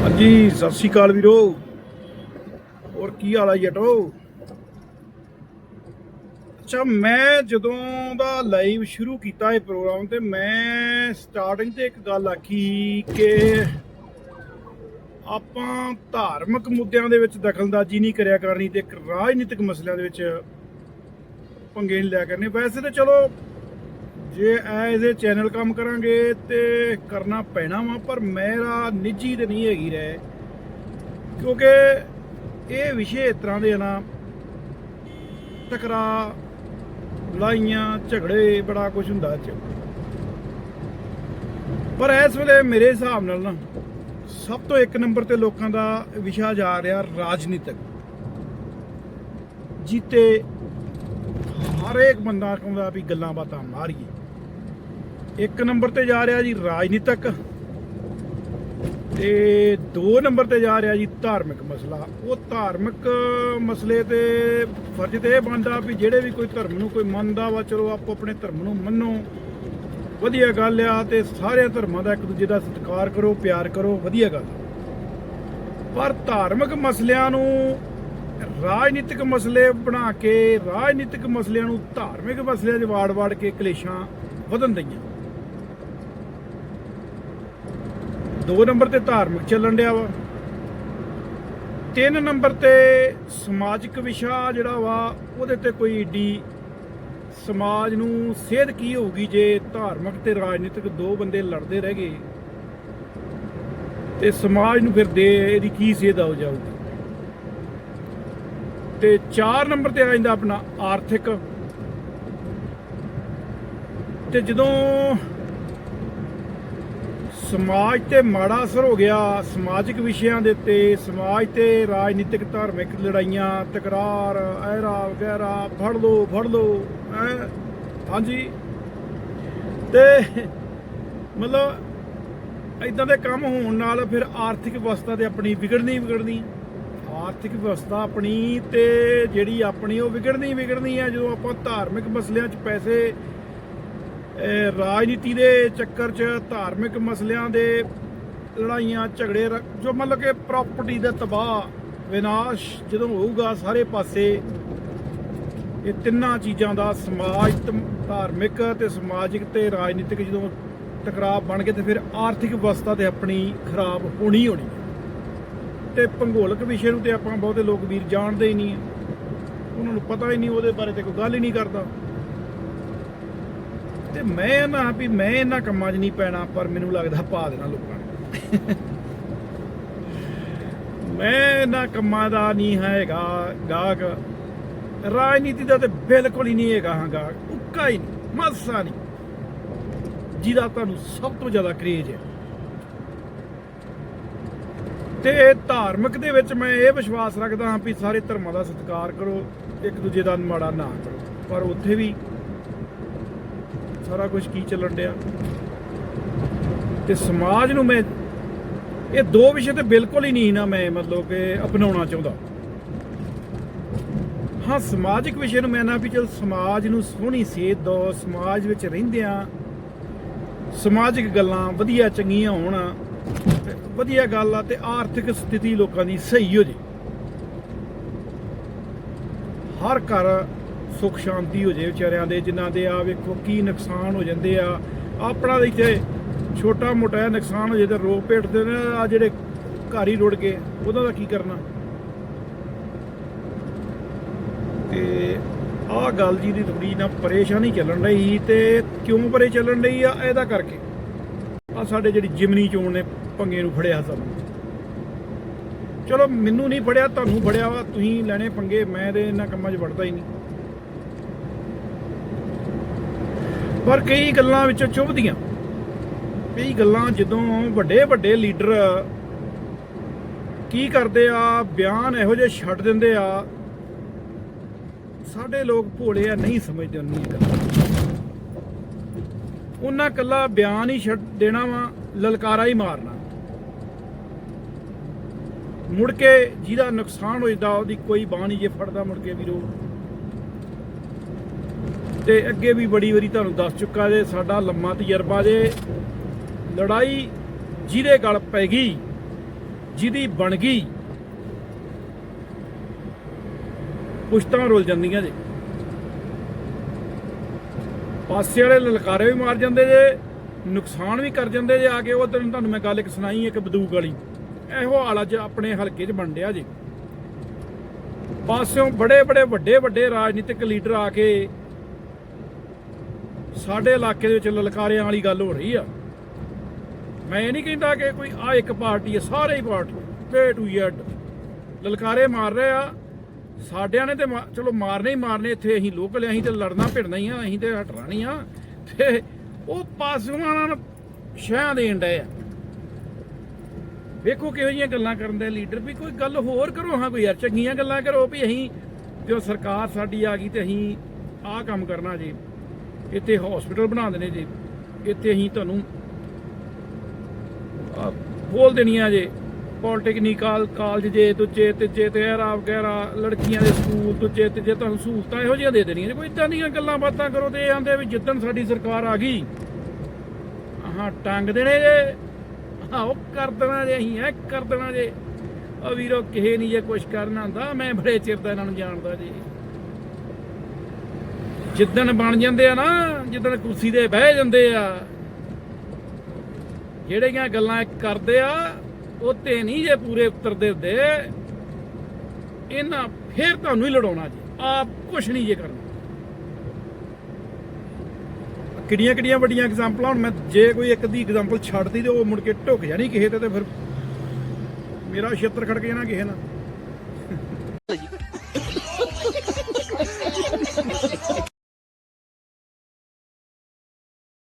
ਹਾਂਜੀ, ਸਤਿ ਸ਼੍ਰੀ ਅਕਾਲ ਵੀਰੋ। ਹੋਰ ਕੀ ਹਾਲ ਆ ਜਟੋ? ਅੱਛਾ, ਮੈਂ ਜਦੋਂ ਦਾ ਲਾਈਵ ਸ਼ੁਰੂ ਕੀਤਾ ਇਹ ਪ੍ਰੋਗਰਾਮ ਤੇ ਮੈਂ ਸਟਾਰਟਿੰਗ ਤੇ ਇੱਕ ਗੱਲ ਆਖੀ ਕਿ ਆਪਾਂ ਧਾਰਮਿਕ ਮੁੱਦਿਆਂ ਦੇ ਵਿੱਚ ਦਖਲਅੰਦਾਜ਼ੀ ਨਹੀਂ ਕਰਿਆ ਕਰਨੀ ਤੇ ਇੱਕ ਰਾਜਨੀਤਿਕ ਮਸਲਿਆਂ ਦੇ ਵਿੱਚ ਪੰਗੇ ਨਹੀਂ ਲਿਆ ਕਰਨੇ। ਵੈਸੇ ਤਾਂ ਚਲੋ ਜੇ ਐਜ਼ ਏ ਚੈਨਲ ਕੰਮ ਕਰਾਂਗੇ ਤੇ ਕਰਨਾ ਪੈਣਾ ਵਾ, ਪਰ ਮੇਰਾ ਨਿੱਜੀ ਤੇ ਨਹੀਂ ਹੈਗੀ ਰਹਿ ਕਿਉਂਕਿ ਇਹ ਵਿਸ਼ੇ ਇਸ ਤਰ੍ਹਾਂ ਦੇ ਨਾ ਟਕਰਾ ਲੜਾਈਆਂ, ਝਗੜੇ, ਬੜਾ ਕੁਝ ਹੁੰਦਾ ਚ। ਪਰ ਇਸ ਵੇਲੇ ਮੇਰੇ ਹਿਸਾਬ ਨਾਲ ਨਾ, ਸਭ ਤੋਂ ਇੱਕ ਨੰਬਰ ਤੇ ਲੋਕਾਂ ਦਾ ਵਿਸ਼ਾ ਜਾ ਰਿਹਾ ਰਾਜਨੀਤਿਕ। ਜਿੱਤੇ ਹਰੇਕ ਬੰਦਾ ਕਹਿੰਦਾ ਵੀ ਗੱਲਾਂ ਬਾਤਾਂ ਮਾਰੀਏ। ਇੱਕ ਨੰਬਰ ਤੇ ਜਾ ਰਿਹਾ ਜੀ ਰਾਜਨੀਤਿਕ ਤੇ ਦੋ ਨੰਬਰ ਤੇ ਜਾ ਰਿਹਾ ਜੀ ਧਾਰਮਿਕ ਮਸਲਾ। ਉਹ ਧਾਰਮਿਕ ਮਸਲੇ ਤੇ ਫਰਜ਼ ਤੇ ਇਹ ਬਣਦਾ ਵੀ ਜਿਹੜੇ ਵੀ ਕੋਈ ਧਰਮ ਨੂੰ ਕੋਈ ਮੰਨਦਾ ਵਾ, ਚਲੋ ਆਪੋ ਆਪਣੇ ਧਰਮ ਨੂੰ ਮੰਨੋ। ਵਧੀਆ ਗੱਲ ਆ ਤੇ ਸਾਰੇ ਧਰਮਾਂ ਦਾ ਇੱਕ ਦੂਜੇ ਦਾ ਸਤਿਕਾਰ ਕਰੋ, ਪਿਆਰ ਕਰੋ, ਵਧੀਆ ਗੱਲ। ਪਰ ਧਾਰਮਿਕ ਮਸਲਿਆਂ ਨੂੰ, ਰਾਜਨੀਤਿਕ ਮਸਲੇ ਬਣਾ ਕੇ, ਰਾਜਨੀਤਿਕ ਮਸਲਿਆਂ ਨੂੰ ਧਾਰਮਿਕ ਮਸਲਿਆਂ 'ਚ ਵਾੜ-ਵਾੜ ਕੇ ਕਲੇਸ਼ਾਂ ਵਧਣ ਦਈਆਂ। ਦੋ ਨੰਬਰ ਤੇ ਧਾਰਮਿਕ ਚੱਲਣ ਡਿਆ ਵਾ। ਤਿੰਨ ਨੰਬਰ ਤੇ ਸਮਾਜਿਕ ਵਿਸ਼ਾ ਜਿਹੜਾ ਵਾ, ਉਹਦੇ ਤੇ ਕੋਈ ਏਡੀ ਸਮਾਜ ਨੂੰ ਸੇਧ ਕੀ ਹੋਊਗੀ ਜੇ ਧਾਰਮਿਕ ਤੇ ਰਾਜਨੀਤਿਕ ਦੋ ਬੰਦੇ ਲੜਦੇ ਰਹਿ ਗਏ? ਤੇ ਸਮਾਜ ਨੂੰ ਫਿਰ ਦੇ, ਇਹਦੀ ਕੀ ਸੇਧ ਹੋ ਜਾਊਗੀ? ਤੇ 4 ਨੰਬਰ ਤੇ ਆ ਜਾਂਦਾ ਆਪਣਾ ਆਰਥਿਕ। ਤੇ ਜਦੋਂ ਸਮਾਜ ਤੇ ਮਾੜਾ ਅਸਰ ਹੋ ਗਿਆ। ਸਮਾਜਿਕ ਵਿਸ਼ਿਆਂ ਦੇ ਉੱਤੇ, ਸਮਾਜ ਤੇ ਰਾਜਨੀਤਿਕ ਧਾਰਮਿਕ ਲੜਾਈਆਂ, ਤਕਰਾਰ, ਐਰਾ ਵਗੈਰਾ, ਫੜ ਲੋ ਫੜ ਲੋ ਹਾਂਜੀ। ਤੇ ਮਤਲਬ ਇਦਾਂ ਦੇ ਕੰਮ ਹੋਣ ਨਾਲ ਫਿਰ ਆਰਥਿਕ ਵਿਵਸਥਾ ਤੇ ਆਪਣੀ ਵਿਗੜਨੀ ਵਿਗੜਨੀ। ਆਰਥਿਕ ਵਿਵਸਥਾ ਆਪਣੀ ਤੇ ਜਿਹੜੀ ਆਪਣੀ ਉਹ ਵਿਗੜਨੀ ਵਿਗੜਨੀ ਆ ਜਦੋਂ ਆਪਾਂ ਧਾਰਮਿਕ ਮਸਲਿਆਂ 'ਚ ਪੈਸੇ ਰਾਜਨੀਤੀ ਦੇ ਚੱਕਰ 'ਚ ਧਾਰਮਿਕ ਮਸਲਿਆਂ ਦੇ ਲੜਾਈਆਂ, ਝਗੜੇ ਰ- ਜੋ ਮਤਲਬ ਕਿ ਪ੍ਰਾਪਰਟੀ ਦਾ ਤਬਾਹ, ਵਿਨਾਸ਼ ਜਦੋਂ ਹੋਊਗਾ ਸਾਰੇ ਪਾਸੇ, ਇਹ ਤਿੰਨਾਂ ਚੀਜ਼ਾਂ ਦਾ ਸਮਾਜ ਧਾਰਮਿਕ ਤੇ ਸਮਾਜਿਕ ਤੇ ਰਾਜਨੀਤਿਕ ਜਦੋਂ ਟਕਰਾਅ ਬਣ ਗਏ ਤੇ ਫਿਰ ਆਰਥਿਕ ਅਵਸਥਾ ਤੇ ਆਪਣੀ ਖਰਾਬ ਹੋਣੀ ਹੋਣੀ ਹੈ। ਤੇ ਭੂਗੋਲਿਕ ਵਿਸ਼ੇ ਨੂੰ ਤੇ ਆਪਾਂ ਬਹੁਤੇ ਲੋਕ ਵੀਰ ਜਾਣਦੇ ਹੀ ਨਹੀਂ ਆ। ਉਹਨਾਂ ਨੂੰ ਪਤਾ ਹੀ ਨਹੀਂ ਉਹਦੇ ਬਾਰੇ ਤੇ ਕੋਈ ਗੱਲ ਹੀ ਨਹੀਂ ਕਰਦਾ ਤੇ ਮੈਂ ਨਾ ਵੀ ਮੈਂ ਇਹਨਾਂ ਕੰਮਾਂ 'ਚ ਨਹੀਂ ਪੈਣਾ, ਪਰ ਮੈਨੂੰ ਲੱਗਦਾ ਪਾ ਦੇਣਾ ਲੋਕਾਂ ਨੇ। ਮੈਂ ਇਹਨਾਂ ਕੰਮਾਂ ਦਾ ਨਹੀਂ ਹੈਗਾ ਗਾਹਕ। ਰਾਜਨੀਤੀ ਦਾ ਤੇ ਬਿਲਕੁਲ ਹੀ ਨਹੀਂ ਹੈਗਾ ਹਾਂ ਗਾਹਕ। ਉੱਕਾ ਹੀ ਨਹੀਂ, ਮਾਸਾ ਨਹੀਂ। ਜਿਹਦਾ ਤੁਹਾਨੂੰ ਸਭ ਤੋਂ ਜ਼ਿਆਦਾ ਕਰੇਜ ਹੈ। ਤੇ ਧਾਰਮਿਕ ਦੇ ਵਿੱਚ ਮੈਂ ਇਹ ਵਿਸ਼ਵਾਸ ਰੱਖਦਾ ਹਾਂ ਵੀ ਸਾਰੇ ਧਰਮਾਂ ਦਾ ਸਤਿਕਾਰ ਕਰੋ, ਇੱਕ ਦੂਜੇ ਦਾ ਮਾੜਾ ਨਾ ਕਰੋ। ਪਰ ਉੱਥੇ ਵੀ ਸਾਰਾ ਕੁਝ ਕੀ ਚੱਲਣ ਡਿਆ? ਤੇ ਸਮਾਜ ਨੂੰ ਮੈਂ ਇਹ ਦੋ ਵਿਸ਼ੇ ਤੇ ਬਿਲਕੁਲ ਹੀ ਨਹੀਂ ਨਾ ਮੈਂ ਮਤਲਬ ਕਿ ਅਪਣਾਉਣਾ ਚਾਹੁੰਦਾ। ਹਾਂ, ਸਮਾਜਿਕ ਵਿਸ਼ੇ ਨੂੰ ਮੈਂ ਨਾ ਵੀ ਚਲ ਸਮਾਜ ਨੂੰ ਸੋਹਣੀ ਸੇਧ ਦੋ, ਸਮਾਜ ਵਿੱਚ ਰਹਿੰਦਿਆਂ ਸਮਾਜਿਕ ਗੱਲਾਂ ਵਧੀਆ ਚੰਗੀਆਂ ਹੋਣ ਵਧੀਆ ਗੱਲ ਆ ਤੇ ਆਰਥਿਕ ਸਥਿਤੀ ਲੋਕਾਂ ਦੀ ਸਹੀ ਹੋ ਜੇ। ਹਰ ਘਰ ਸੁੱਖ ਸ਼ਾਂਤੀ ਹੋ ਜੇ ਵਿਚਾਰਿਆਂ ਦੇ, ਜਿਨ੍ਹਾਂ ਦੇ ਆ ਵੇਖੋ ਕੀ ਨੁਕਸਾਨ ਹੋ ਜਾਂਦੇ ਆ। ਆਪਣਾ ਤਾਂ ਇੱਥੇ ਛੋਟਾ ਮੋਟਾ ਨੁਕਸਾਨ ਹੋ ਜੇ ਤੇ ਰੋ ਭੇਟਦੇ ਨੇ ਆ ਜਿਹੜੇ ਘਰ ਹੀ ਰੁੜ ਗਏ, ਉਹਨਾਂ ਦਾ ਕੀ ਕਰਨਾ? ਤੇ ਆਹ ਗੱਲ ਜੀ ਦੀ ਥੋੜੀ ਨਾ ਪਰੇਸ਼ਾਨੀ ਚੱਲਣ ਰਹੀ ਤੇ ਕਿਉਂ ਪਰੇ ਚੱਲਣ ਰਹੀ ਆ? ਇਹਦਾ ਕਰਕੇ। ਆ ਸਾਡੇ ਜਿਹੜੀ ਜਿਮਨੀ ਚੋਣ ਨੇ ਪੰਗੇ ਨੂੰ ਫੜਿਆ ਸਾਨੂੰ ਚਲੋ, ਮੈਨੂੰ ਨਹੀਂ ਫੜਿਆ, ਤੁਹਾਨੂੰ ਫੜਿਆ ਵਾ, ਤੁਸੀਂ ਲੈਣੇ ਪੰਗੇ, ਮੈਂ ਤੇ ਇਹਨਾਂ ਕੰਮਾਂ 'ਚ ਵੜਦਾ ਹੀ ਨਹੀਂ। ਪਰ ਕਈ ਗੱਲਾਂ ਵਿੱਚ ਚੁੱਭਦੀਆਂ ਕਈ ਗੱਲਾਂ ਜਦੋਂ ਵੱਡੇ ਵੱਡੇ ਲੀਡਰ ਕੀ ਕਰਦੇ ਆ, ਬਿਆਨ ਇਹੋ ਜਿਹੇ ਛੱਡ ਦਿੰਦੇ ਆ। ਸਾਡੇ ਲੋਕ ਭੋਲੇ ਆ, ਨਹੀਂ ਸਮਝਦੇ ਉਹਨਾਂ ਦੀ ਗੱਲ। ਉਹਨਾਂ ਕੱਲਾ ਬਿਆਨ ਹੀ ਛੱਡ ਦੇਣਾ ਵਾ, ਲਲਕਾਰਾ ਹੀ ਮਾਰਨਾ। ਮੁੜ ਕੇ ਜਿਹਦਾ ਨੁਕਸਾਨ ਹੋ ਜਾਂਦਾ ਉਹਦੀ ਕੋਈ ਬਾਹ ਜੇ ਫੜਦਾ ਮੁੜ ਕੇ ਵੀਰੋ। ਤੇ ਅੱਗੇ ਵੀ ਬੜੀ ਵਾਰੀ ਤੁਹਾਨੂੰ ਦੱਸ ਚੁੱਕਾ ਜੇ ਸਾਡਾ ਲੰਮਾ ਤਜਰਬਾ ਜੇ ਲੜਾਈ ਜਿਹਦੇ ਗਲ ਪੈ ਗਈ, ਜਿਹਦੀ ਬਣ ਗਈ, ਪੁਸ਼ਤਾਂ ਰੁਲ ਜਾਂਦੀਆਂ ਜੇ। ਪਾਸੇ ਵਾਲੇ ਲਲਕਾਰੇ ਵੀ ਮਾਰ ਜਾਂਦੇ ਜੇ, ਨੁਕਸਾਨ ਵੀ ਕਰ ਜਾਂਦੇ ਜੇ ਆ ਕੇ, ਉਹ ਦਿਨ ਤੁਹਾਨੂੰ ਮੈਂ ਗੱਲ ਇੱਕ ਸੁਣਾਈ, ਇੱਕ ਬਦੂਕ ਵਾਲੀ। ਇਹੋ ਹਾਲ ਅੱਜ ਆਪਣੇ ਹਲਕੇ 'ਚ ਬਣ ਰਿਹਾ ਜੇ। ਪਾਸਿਓਂ ਬੜੇ ਬੜੇ ਵੱਡੇ ਵੱਡੇ ਰਾਜਨੀਤਿਕ ਲੀਡਰ ਆ ਕੇ ਸਾਡੇ ਇਲਾਕੇ ਦੇ ਵਿੱਚ ਲਲਕਾਰਿਆਂ ਵਾਲੀ ਗੱਲ ਹੋ ਰਹੀ ਆ। ਮੈਂ ਇਹ ਨਹੀਂ ਕਹਿੰਦਾ ਕਿ ਕੋਈ ਆ ਇੱਕ ਪਾਰਟੀ ਹੈ ਸਾਰੇ ਹੀ ਪਾਰਟੀ ਏ ਟੂ ਜ਼ੈਡ ਲਲਕਾਰੇ ਮਾਰ ਰਹੇ ਆ। ਸਾਡਿਆਂ ਨੇ ਤੇ ਮਾ- ਚਲੋ ਮਾਰਨੇ ਹੀ ਮਾਰਨੇ, ਇੱਥੇ ਅਸੀਂ ਲੋਕਲ ਅਸੀਂ ਤੇ ਲੜਨਾ ਭਿੜਨਾ ਹੀ ਆ, ਅਸੀਂ ਤੇ ਹਟਣਾ ਨਹੀਂ ਆ। ਤੇ ਉਹ ਪਾਸਵਾਨਾਂ ਨੂੰ ਸ਼ਹਿ ਦੇਣ ਡਏ ਆ। ਵੇਖੋ ਕਿਹੋ ਜਿਹੀਆਂ ਗੱਲਾਂ ਕਰਨ ਦੇ ਲੀਡਰ, ਵੀ ਕੋਈ ਗੱਲ ਹੋਰ ਕਰੋ। ਹਾਂ ਕੋਈ ਯਾਰ, ਚੰਗੀਆਂ ਗੱਲਾਂ ਕਰੋ ਵੀ ਅਸੀਂ, ਜੋ ਸਰਕਾਰ ਸਾਡੀ ਆ ਗਈ ਤੇ ਅਸੀਂ ਆਹ ਕੰਮ ਕਰਨਾ ਜੀ। ਇੱਥੇ ਹਸਪੀਟਲ ਬਣਾ ਦੇਣੇ ਜੀ। ਇੱਥੇ ਅਸੀਂ ਤੁਹਾਨੂੰ ਖੋਲ ਦੇਣੀਆਂ ਜੇ। ਪੋਲੀਟੈਕਨੀਕਲ ਕਾਲਜ ਜੇ, ਦੂਜੇ, ਤੀਜੇ ਤੇ ਐਰਾ ਵਗੈਰਾ, ਲੜਕੀਆਂ ਦੇ ਸਕੂਲ, ਦੂਜੇ, ਤੀਜੇ ਤੁਹਾਨੂੰ ਸਹੂਲਤਾਂ ਇਹੋ ਜਿਹੀਆਂ ਦੇ ਦੇਣੀਆਂ ਜੇ ਕੋਈ ਇਦਾਂ ਦੀਆਂ ਗੱਲਾਂ ਬਾਤਾਂ ਕਰੋ ਤੇ ਇਹ ਆਂਦੇ ਵੀ ਜਿੱਦਣ ਸਾਡੀ ਸਰਕਾਰ ਆ ਗਈ ਹਾਂ ਟੰਗ ਦੇਣੇ ਜੇ। ਹਾਂ ਉਹ ਕਰ ਦੇਣਾ ਜੇ, ਅਸੀਂ ਐ ਕਰ ਦੇਣਾ ਜੇ। ਉਹ ਵੀਰੋ, ਕਿਸੇ ਨਹੀਂ ਜੇ ਕੁਛ ਕਰਨਾ ਹੁੰਦਾ ਮੈਂ ਬੜੇ ਚਿਰ ਦਾ ਇਹਨਾਂ ਨੂੰ ਜਾਣਦਾ ਜੀ। ਜਿੱਦਣ ਬਣ ਜਾਂਦੇ ਆ ਨਾ, ਜਿੱਦਣ ਕੁਰਸੀ ਤੇ ਬਹਿ ਜਾਂਦੇ ਆ, ਜਿਹੜੀਆਂ ਗੱਲਾਂ ਕਰਦੇ ਆ, ਉਹ ਤੇ ਨਹੀਂ ਜੇ ਪੂਰੇ ਉਤਰਦੇ ਹੁੰਦੇ, ਇਹਨਾਂ ਫੇਰ ਤੁਹਾਨੂੰ ਹੀ ਲੜਾਉਣਾ ਜੀ। ਆਪ ਕੁਛ ਨਹੀਂ ਜੇ ਕਰਨਾ। ਕਿਹੜੀਆਂ ਕਿਹੜੀਆਂ ਵੱਡੀਆਂ ਐਗਜ਼ਾਮਪਲਾਂ ਹੁਣ ਮੈਂ ਜੇ ਕੋਈ ਇੱਕ ਦੀ ਐਗਜ਼ਾਮਪਲ ਛੱਡਦੀ ਤੇ ਉਹ ਮੁੜ ਕੇ ਢੁੱਕ ਜਾਣੀ ਕਿਸੇ ਤੇ ਤੇ ਫਿਰ ਮੇਰਾ ਛੇਤਰ ਖੜ ਕੇ ਜਾਣਾ ਕਿਸੇ ਨਾਲ।